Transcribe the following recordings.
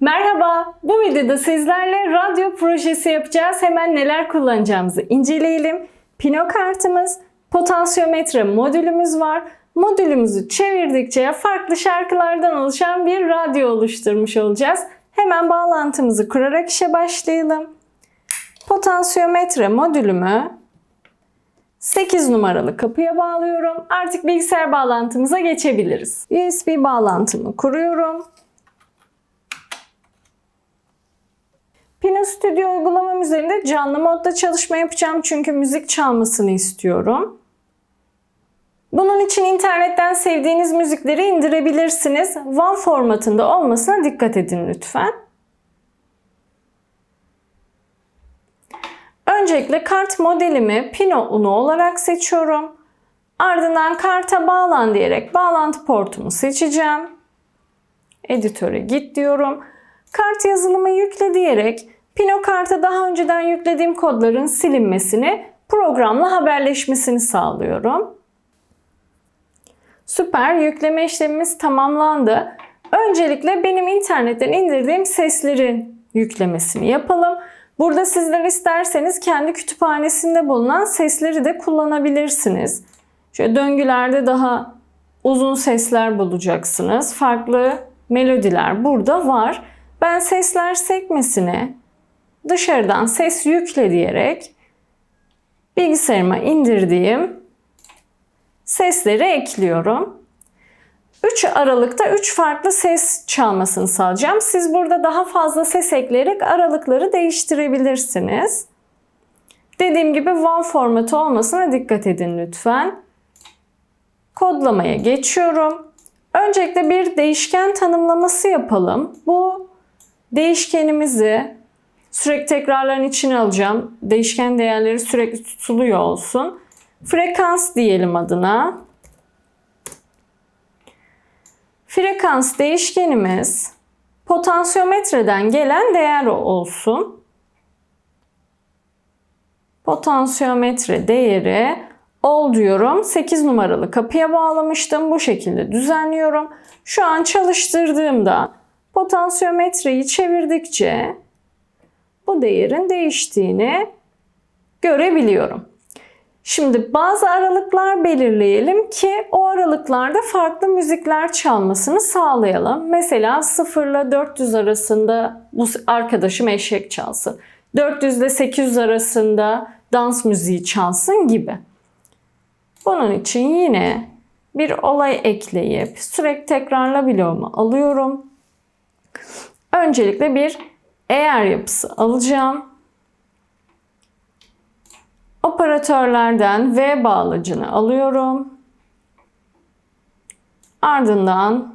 Merhaba, bu videoda sizlerle radyo projesi yapacağız. Hemen neler kullanacağımızı inceleyelim. Pino kartımız, potansiyometre modülümüz var. Modülümüzü çevirdikçe farklı şarkılardan oluşan bir radyo oluşturmuş olacağız. Hemen bağlantımızı kurarak işe başlayalım. Potansiyometre modülümü 8 numaralı kapıya bağlıyorum. Artık bilgisayar bağlantımıza geçebiliriz. USB bağlantımı kuruyorum. Pino Studio uygulamam üzerinde canlı modda çalışma yapacağım çünkü müzik çalmasını istiyorum. Bunun için internetten sevdiğiniz müzikleri indirebilirsiniz. WAV formatında olmasına dikkat edin lütfen. Öncelikle kart modelimi Pino Uno olarak seçiyorum. Ardından karta bağlan diyerek bağlantı portumu seçeceğim. Editöre git diyorum. Kart yazılımı yükle diyerek Pino karta daha önceden yüklediğim kodların silinmesini, programla haberleşmesini sağlıyorum. Süper, yükleme işlemimiz tamamlandı. Öncelikle benim internetten indirdiğim seslerin yüklemesini yapalım. Burada sizler isterseniz kendi kütüphanesinde bulunan sesleri de kullanabilirsiniz. Şöyle döngülerde daha uzun sesler bulacaksınız. Farklı melodiler burada var. Ben sesler sekmesine dışarıdan ses yükle diyerek bilgisayarıma indirdiğim sesleri ekliyorum. 3 Aralık'ta 3 farklı ses çalmasını sağlayacağım. Siz burada daha fazla ses ekleyerek aralıkları değiştirebilirsiniz. Dediğim gibi WAV formatı olmasına dikkat edin lütfen. Kodlamaya geçiyorum. Öncelikle bir değişken tanımlaması yapalım. Bu değişkenimizi sürekli tekrarların içine alacağım. Değişken değerleri sürekli tutuluyor olsun. Frekans diyelim adına. Frekans değişkenimiz potansiyometreden gelen değer olsun. Potansiyometre değeri ol diyorum. 8 numaralı kapıya bağlamıştım. Bu şekilde düzenliyorum. Şu an çalıştırdığımda potansiyometreyi çevirdikçe bu değerin değiştiğini görebiliyorum. Şimdi bazı aralıklar belirleyelim ki o aralıklarda farklı müzikler çalmasını sağlayalım. Mesela 0 ile 400 arasında bu arkadaşım eşek çalsın. 400 ile 800 arasında dans müziği çalsın gibi. Bunun için yine bir olay ekleyip sürekli tekrarla bloğumu alıyorum. Öncelikle bir eğer yapısı alacağım. Operatörlerden V bağlacını alıyorum. Ardından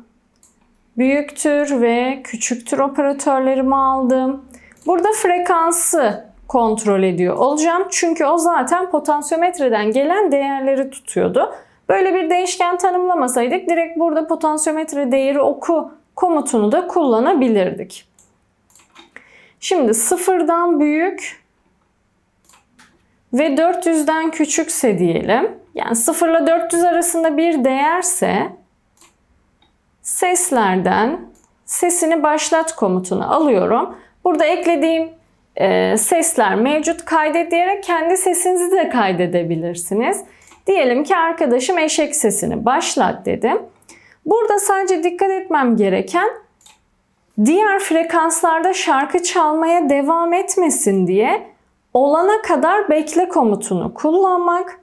büyüktür ve küçüktür operatörlerimi aldım. Burada frekansı kontrol ediyor olacağım. Çünkü o zaten potansiyometreden gelen değerleri tutuyordu. Böyle bir değişken tanımlamasaydık direkt burada potansiyometre değeri oku komutunu da kullanabilirdik. Şimdi sıfırdan büyük ve 400'den küçükse diyelim. Yani 0 ile 400 arasında bir değerse seslerden sesini başlat komutunu alıyorum. Burada eklediğim e, sesler mevcut kaydet diyerek kendi sesinizi de kaydedebilirsiniz. Diyelim ki arkadaşım eşek sesini başlat dedim. Burada sadece dikkat etmem gereken diğer frekanslarda şarkı çalmaya devam etmesin diye olana kadar bekle komutunu kullanmak.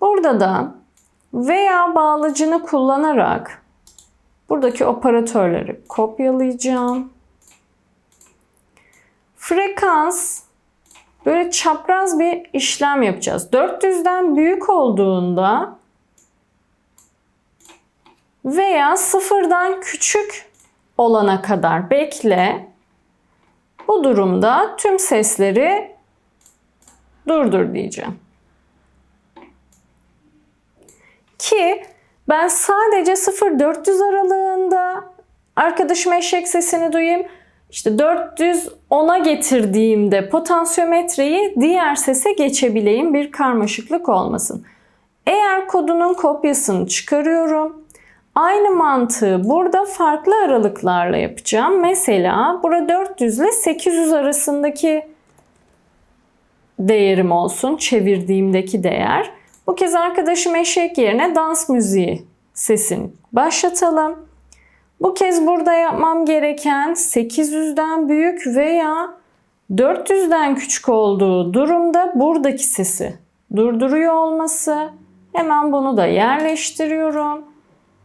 Burada da veya bağlacını kullanarak buradaki operatörleri kopyalayacağım. Frekans böyle çapraz bir işlem yapacağız. 400'den büyük olduğunda veya sıfırdan küçük olana kadar bekle. Bu durumda tüm sesleri durdur diyeceğim. Ki ben sadece 0-400 aralığında arkadaşım eşek sesini duyayım. İşte 410'a getirdiğimde potansiyometreyi diğer sese geçebileyim bir karmaşıklık olmasın. Eğer kodunun kopyasını çıkarıyorum. Aynı mantığı burada farklı aralıklarla yapacağım. Mesela burada 400 ile 800 arasındaki değerim olsun. Çevirdiğimdeki değer. Bu kez arkadaşım eşek yerine dans müziği sesini başlatalım. Bu kez burada yapmam gereken 800'den büyük veya 400'den küçük olduğu durumda buradaki sesi durduruyor olması. Hemen bunu da yerleştiriyorum.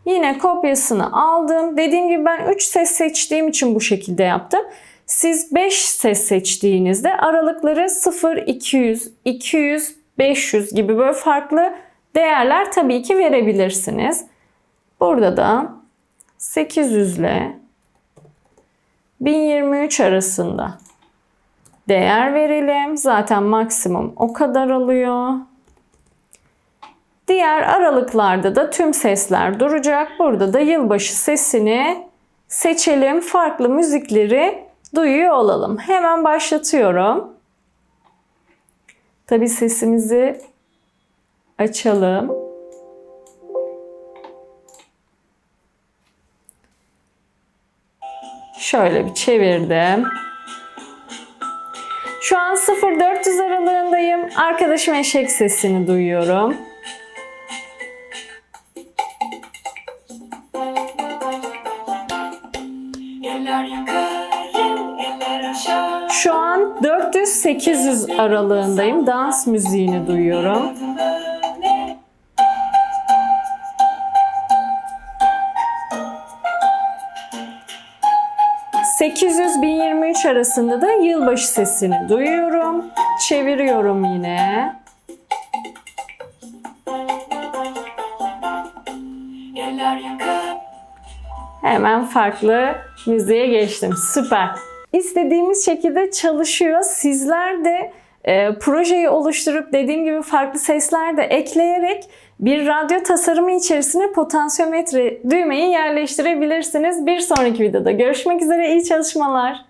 Yine kopyasını aldım. Dediğim gibi ben 3 ses seçtiğim için bu şekilde yaptım. Siz 5 ses seçtiğinizde aralıkları 0, 200, 200, 500 gibi böyle farklı değerler tabii ki verebilirsiniz. Burada da 800 ile 1023 arasında değer verelim. Zaten maksimum o kadar alıyor. Diğer aralıklarda da tüm sesler duracak. Burada da yılbaşı sesini seçelim. Farklı müzikleri duyuyor olalım. Hemen başlatıyorum. Tabi sesimizi açalım. Şöyle bir çevirdim. Şu an 0-400 aralığındayım. Arkadaşım eşek sesini duyuyorum. Şu an 400-800 aralığındayım. Dans müziğini duyuyorum. Böyle 800-1023 arasında da yılbaşı sesini duyuyorum. Çeviriyorum yine. Hemen farklı müziğe geçtim. Süper. İstediğimiz şekilde çalışıyor. Sizler de e, projeyi oluşturup dediğim gibi farklı sesler de ekleyerek bir radyo tasarımı içerisine potansiyometre düğmeyi yerleştirebilirsiniz. Bir sonraki videoda görüşmek üzere. İyi çalışmalar.